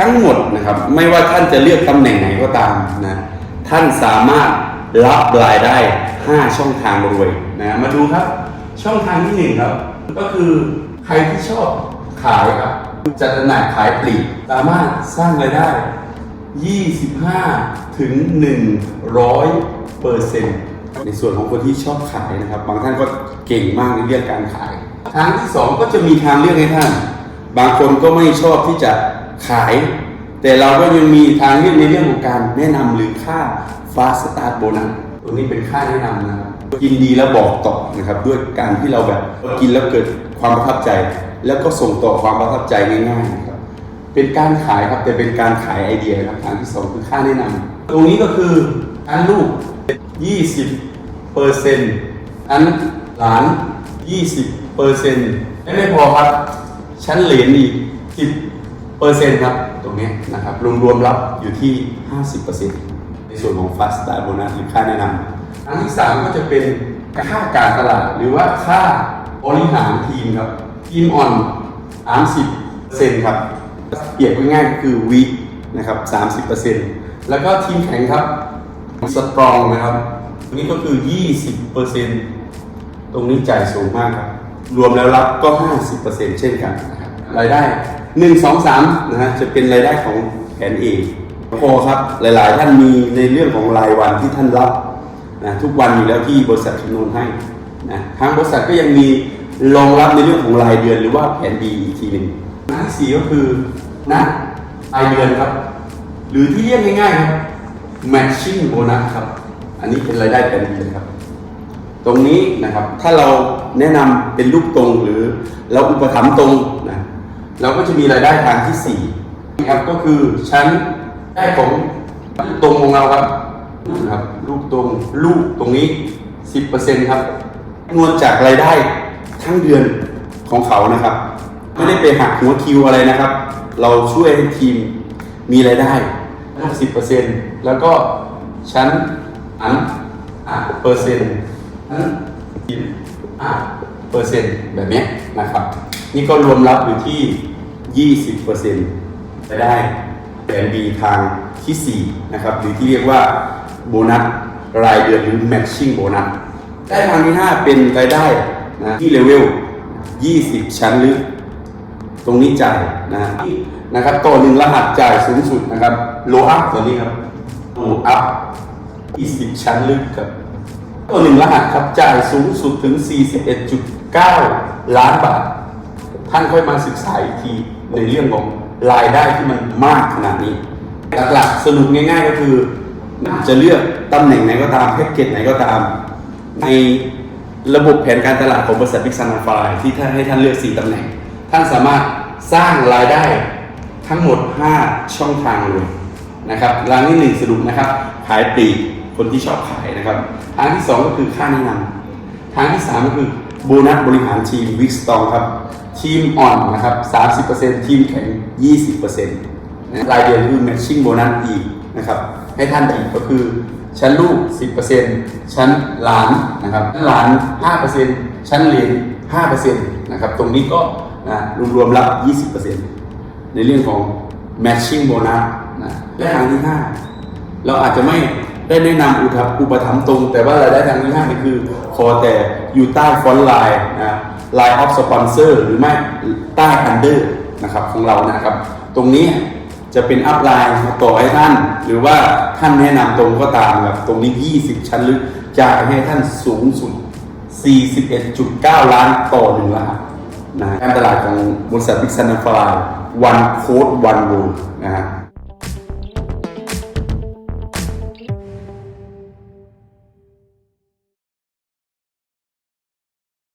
ทั้งหมดนะครับ ไม่ว่าท่านจะเลือกตำแหน่งไหนก็ตามนะท่านสามารถรับรายได้ 5 ช่องทางรวยนะมาดูครับ ช่องทางที่หนึ่งครับ ก็คือใครที่ชอบขายครับจัดจำหน่ายขายปลีกสามารถสร้างรายได้ 25 ถึง 100เปอร์เซ็นต์ในส่วนของคนที่ชอบขายนะครับ บางท่านก็เก่งมากในเรื่องการขาย ทางที่ 2 ก็จะมีทางเลือกให้ท่าน บางคนก็ไม่ชอบที่จะ ขาย แต่เราก็ยังมีทางเลือกในเรื่องของการแนะนำหรือค่า fast start bonus ตรงนี้เป็นค่าแนะนำนะครับกินดีแล้วบอกต่อนะครับด้วยการที่เราแบบกินแล้วเกิดความประทับใจ แล้วก็ส่งต่อความประทับใจง่ายๆครับเป็นการขายครับแต่เป็นการขายไอเดียครับทางที่สองคือค่าแนะนำตรงนี้ก็คืออันลูก 20เปอร์เซ็นต์อันหลาน 20เปอร์เซ็นต์ไม่พอครับชั้นเหรียญอีก10 เปอร์เซ็นต์ครับ ตรงนี้นะครับ รวมๆรับอยู่ที่ 50เปอร์เซ็นต์ในส่วนของ fast start bonus หรือค่าแนะนำอันที่สามก็จะเป็นค่าการตลาด หรือว่าค่าบริหารทีมครับ ทีมอ่อน 30เซนครับ เปรียบง่ายๆคือวีนะครับ 30%แล้วก็ทีมแข็งครับสตรองนะครับตรงนี้ก็คือ 20%ตรงนี้จ่ายสูงมากครับ รวมแล้วรับก็ 50%เช่นกันนะครับรายได้ 1 2 3นะฮะจะเป็นรายได้ของแผน A พอครับหลาย ๆ ท่านมีในเรื่องของรายวันที่ท่านรับนะทุกวันอยู่แล้วที่บริษัทคำนวณให้นะทางบริษัทก็ยังมีรองรับในเรื่องของรายเดือนหรือว่าแผน B อีกทีหนึ่งหน้าที่สี่ก็คือนะรายเดือนครับ หรือที่เรียกง่าย ๆ ครับ matching bonus ครับ อันนี้เป็นรายได้เป็นเดือนครับ ตรงนี้นะครับถ้าเราแนะนำเป็นลูกตรงหรือเราอุปถัมภ์ตรงนะ เราก็จะมีรายได้ทางที่สี่ครับก็คือชั้นได้ของตรงของเราครับนะครับลูกตรงลูกตรงนี้ 10%ครับนวลจากรายได้ทั้งเดือนของเขานะครับ ไม่ได้ไปหักหัวคิวอะไรนะครับ เราช่วยให้ทีมมีรายได้50%แล้วก็ชั้นอันเปอร์เซ็นต์นั้นทีมอะเปอร์เซ็นต์แบบนี้นะครับ นี่ก็รวมรับอยู่ที่ 20%รายได้แผน B ทางที่ 4 นะครับ หรือที่เรียกว่าโบนัสรายเดือนหรือ matching โบนัสได้ทางที่ 5 เป็นรายได้นะที่เลเวล 20 ชั้นลึก ตรงนี้จ่ายนะนะครับต่อหนึ่งรหัสจ่ายสูงสุดนะครับโลอัพตัวนี้ครับโลอัพ20 ชั้นลึกครับต่อหนึ่งรหัสครับจ่ายสูงสุดถึง 41.9 ล้านบาท ท่านค่อยมาศึกษาอีกทีในเรื่องของรายได้ที่มันมากขนาดนี้หลักๆสรุปง่ายๆก็คือจะเลือกตำแหน่งไหนก็ตามแพ็กเกจไหนก็ตาม ในระบบแผนการตลาดของบริษัทบิ๊กซันฟลายที่ท่านให้ท่านเลือก 4ตำแหน่ง ท่านสามารถสร้างรายได้ทั้งหมด 5 ช่องทางเลยนะครับรางที่ 1 สรุปนะครับ ขายปลีกคนที่ชอบขายนะครับทางที่ 2 ก็คือค่าแนะนำทางที่ 3 ก็คือโบนัสบริหารทีมวิกสตองครับ ทีมอ่อนนะครับ 30%ทีมแข็ง 20%นะรายเดือนคือ matching โบนัสอีกนะครับ ให้ท่านอีกก็คือ ชั้นลูก 10%ชั้นหลานนะครับชั้นหลาน 5%ชั้นเหรียญ5%นะครับ ตรงนี้ก็นะรวมๆรับ 20%ในเรื่องของ matching bonus นะและทางที่ 5 เราอาจจะไม่ได้แนะนำอุปถัมภ์อุปถัมภ์ตรง แต่ว่ารายได้ทางที่5นี่คือ ขอแต่อยู่ใต้ฟอนต์ไลน์นะ line of sponsor หรือไม่ใต้ under นะครับของเรานะครับ ตรงนี้จะเป็นอัพไลน์มาต่อให้ท่าน หรือว่าท่านแนะนำตรงก็ตามแบบตรงนี้ 20 ชั้นลึกจ่ายให้ท่านสูงสุด 41.9 ล้านต่อหนึ่งล้านนะการตลาดของบริษัทบิ๊กซันฟลายวันโค้ดวันรูนะฮะ